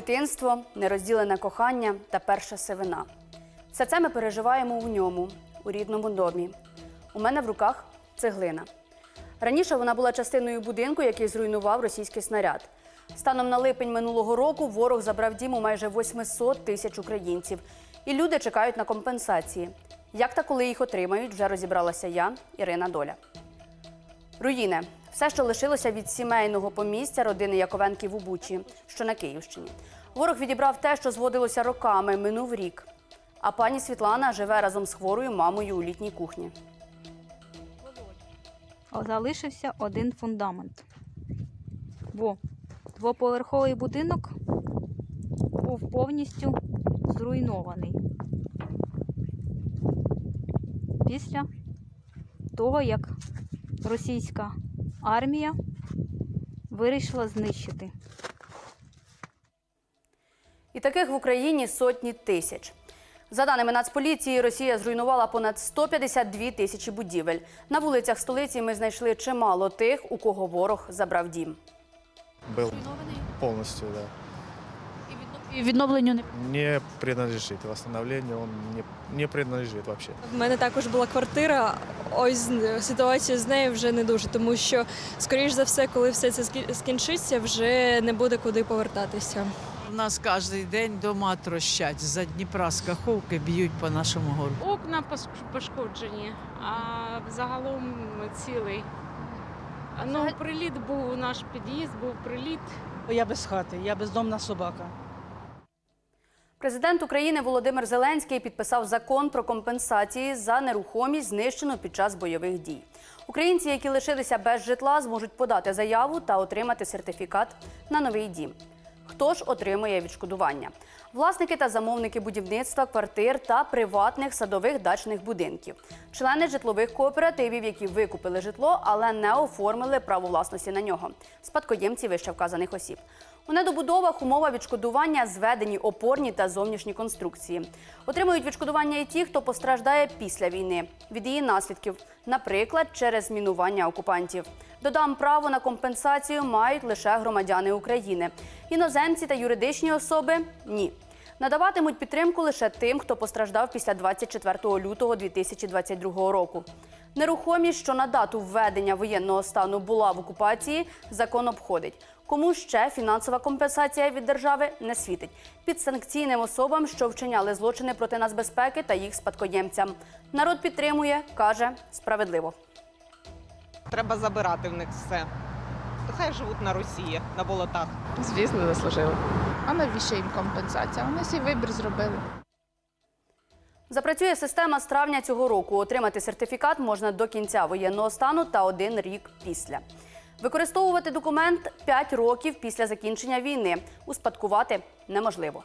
дитинство, нерозділене кохання та перша сивина. Все це ми переживаємо у ньому, у рідному домі. У мене в руках цеглина. Раніше вона була частиною будинку, який зруйнував російський снаряд. Станом на липень минулого року ворог забрав дім у майже 800 тисяч українців. І люди чекають на компенсації. Як та коли їх отримають, вже розібралася я, Ірина Доля. Руїни все, що лишилося від сімейного помістя родини Яковенків у Бучі, що на Київщині. Ворог відібрав те, що зводилося роками, минув рік. А пані Світлана живе разом з хворою мамою у літній кухні. Залишився один фундамент. Бо двоповерховий будинок був повністю зруйнований. Після того, як російська армія вирішила знищити. І таких в Україні сотні тисяч. За даними Нацполіції, Росія зруйнувала понад 152 тисячі будівель. На вулицях столиці ми знайшли чимало тих, у кого ворог забрав дім. Був повністю, так. да. І відновленню не Не принадлежит восстановлению, он не, не принадлежит вообще. В мене також була квартира. Ось ситуація з нею вже не дуже, тому що, скоріш за все, коли все це скінчиться, вже не буде куди повертатися. У нас кожен день дома трощать. За Дніпра з Каховки б'ють по нашому гору. Окна пошкоджені, а загалом цілий. Ну, приліт був у наш під'їзд, був приліт. Я без хати, я бездомна собака. Президент України Володимир Зеленський підписав закон про компенсації за нерухомість, знищену під час бойових дій. Українці, які лишилися без житла, зможуть подати заяву та отримати сертифікат на новий дім. Хто ж отримує відшкодування? Власники та замовники будівництва квартир та приватних садових дачних будинків, члени житлових кооперативів, які викупили житло, але не оформили право власності на нього, спадкоємці вище вказаних осіб. У недобудовах умова відшкодування зведені опорні та зовнішні конструкції. Отримують відшкодування і ті, хто постраждає після війни від її наслідків, наприклад, через мінування окупантів. Додам право на компенсацію мають лише громадяни України. Іноземці та юридичні особи ні. Надаватимуть підтримку лише тим, хто постраждав після 24 лютого 2022 року. Нерухомість, що на дату введення воєнного стану була в окупації, закон обходить. Кому ще фінансова компенсація від держави не світить підсанкційним особам, що вчиняли злочини проти нацбезпеки та їх спадкоємцям. Народ підтримує, каже справедливо. Треба забирати в них все. То хай живуть на Росії, на болотах. звісно заслужили. А навіщо їм компенсація? Вони свій вибір зробили. Запрацює система з травня цього року. Отримати сертифікат можна до кінця воєнного стану та один рік після. Використовувати документ 5 років після закінчення війни. Успадкувати неможливо.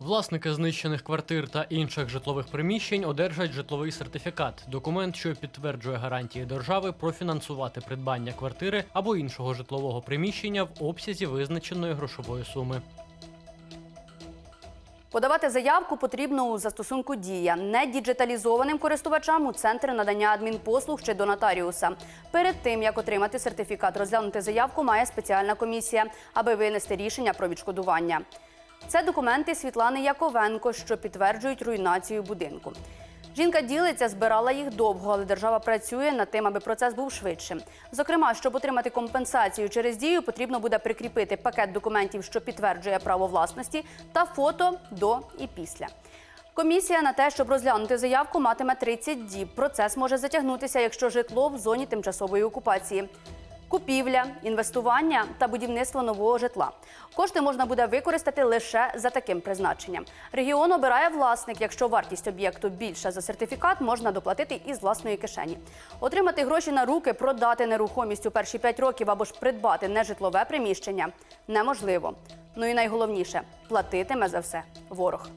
Власники знищених квартир та інших житлових приміщень одержать житловий сертифікат документ, що підтверджує гарантії держави профінансувати придбання квартири або іншого житлового приміщення в обсязі визначеної грошової суми. Подавати заявку потрібно у застосунку Дія не діджиталізованим користувачам у центр надання адмінпослуг чи до нотаріуса. Перед тим як отримати сертифікат, розглянути заявку має спеціальна комісія, аби винести рішення про відшкодування. Це документи Світлани Яковенко, що підтверджують руйнацію будинку. Жінка ділиться, збирала їх довго, але держава працює над тим, аби процес був швидшим. Зокрема, щоб отримати компенсацію через дію, потрібно буде прикріпити пакет документів, що підтверджує право власності, та фото до і після. Комісія на те, щоб розглянути заявку, матиме 30 діб. Процес може затягнутися, якщо житло в зоні тимчасової окупації. Купівля, інвестування та будівництво нового житла. Кошти можна буде використати лише за таким призначенням. Регіон обирає власник. Якщо вартість об'єкту більша за сертифікат, можна доплатити із власної кишені. Отримати гроші на руки, продати нерухомість у перші 5 років або ж придбати нежитлове приміщення неможливо. Ну і найголовніше платитиме за все ворог.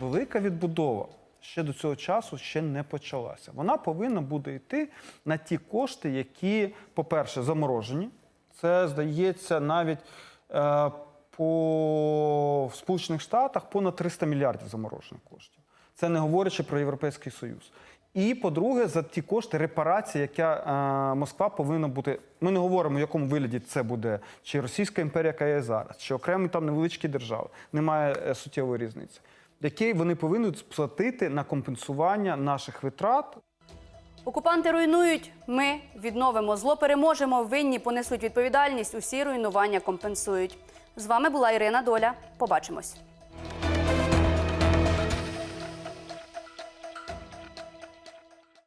Велика відбудова ще до цього часу ще не почалася. Вона повинна буде йти на ті кошти, які, по-перше, заморожені. Це здається навіть е, по в Сполучених Штатах понад 300 мільярдів заморожених коштів. Це не говорячи про Європейський Союз. І по-друге, за ті кошти репарації, яка е, Москва повинна бути. Ми не говоримо, в якому вигляді це буде, чи Російська імперія, яка є зараз, чи окремі там невеличкі держави. Немає е, суттєвої різниці. Які вони повинні сплатити на компенсування наших витрат Окупанти руйнують. Ми відновимо зло, переможемо. Винні понесуть відповідальність. Усі руйнування компенсують. З вами була Ірина Доля. Побачимось.